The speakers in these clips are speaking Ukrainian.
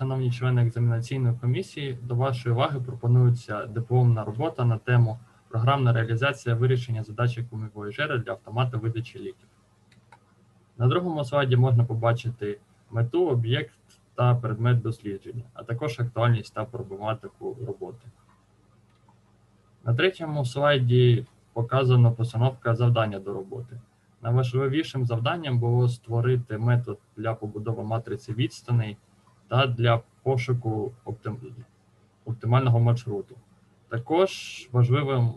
Шановні члени екзаменаційної комісії, до вашої уваги пропонується дипломна робота на тему програмна реалізація вирішення задачі комівояжера для автомату видачі ліків. На другому слайді можна побачити мету, об'єкт та предмет дослідження, а також актуальність та проблематику роботи. На третьому слайді показано постановка завдання до роботи. Найважливішим завданням було створити метод для побудови матриці відстаней та для пошуку оптим- оптимального маршруту. Також важливим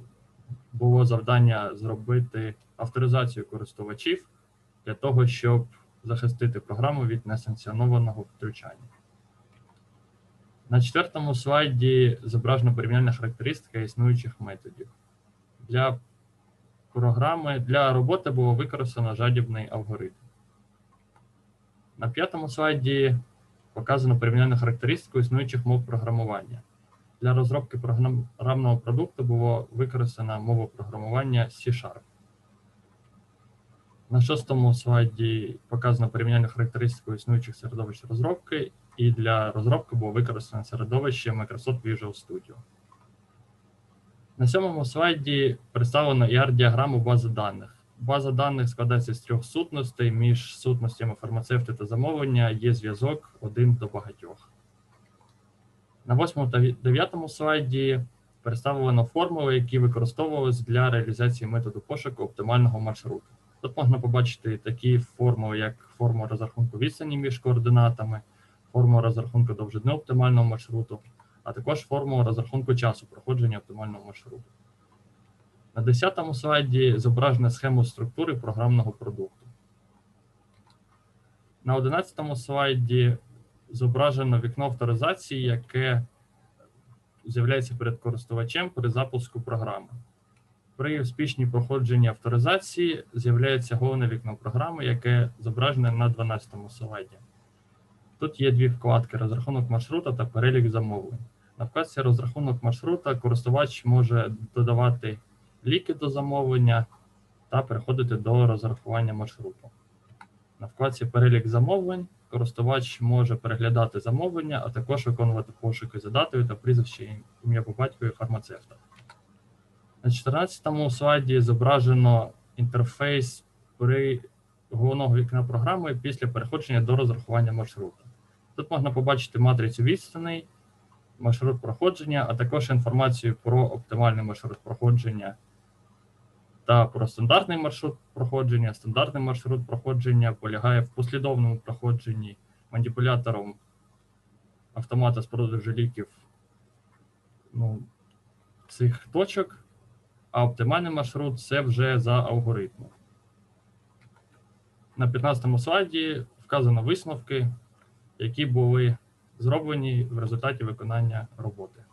було завдання зробити авторизацію користувачів для того, щоб захистити програму від несанкціонованого втручання. На четвертому слайді зображена порівняльна характеристика існуючих методів. Для програми для роботи було використано жадібний алгоритм. На п'ятому слайді показано порівняльну характеристику існуючих мов програмування. Для розробки програмного продукту було використано мову програмування C-Sharp. На шостому слайді показано порівняльну характеристику існуючих середовищ розробки, і для розробки було використано середовище Microsoft Visual Studio. На сьомому слайді представлено ER-діаграму бази даних. База даних складається з трьох сутностей. Між сутностями фармацевти та замовлення є зв'язок один до багатьох. На восьмому та дев'ятому слайді представлено формули, які використовувалися для реалізації методу пошуку оптимального маршруту. Тут можна побачити такі формули, як формула розрахунку відстані між координатами, формула розрахунку довжини оптимального маршруту, а також формула розрахунку часу проходження оптимального маршруту. На 10 слайді зображена схема структури програмного продукту. На 11 слайді зображено вікно авторизації, яке з'являється перед користувачем при запуску програми. При успішній проходженні авторизації з'являється головне вікно програми, яке зображене на 12 слайді. Тут є дві вкладки: розрахунок маршрута та перелік замовлень. На вкладці розрахунок маршрута користувач може додавати ліки до замовлення та переходити до розрахування маршруту. На вкладці перелік замовлень користувач може переглядати замовлення, а також виконувати пошуки за датою та прізвище ім'я по батькові фармацевта. На 14 слайді зображено інтерфейс при головного вікна програми після переходження до розрахування маршруту. Тут можна побачити матрицю відстаней, маршрут проходження, а також інформацію про оптимальний маршрут проходження та про стандартний маршрут проходження. Стандартний маршрут проходження полягає в послідовному проходженні маніпулятором автомата з продажу ліків ну, цих точок, а оптимальний маршрут це вже за алгоритмом. На 15 слайді вказано висновки, які були зроблені в результаті виконання роботи.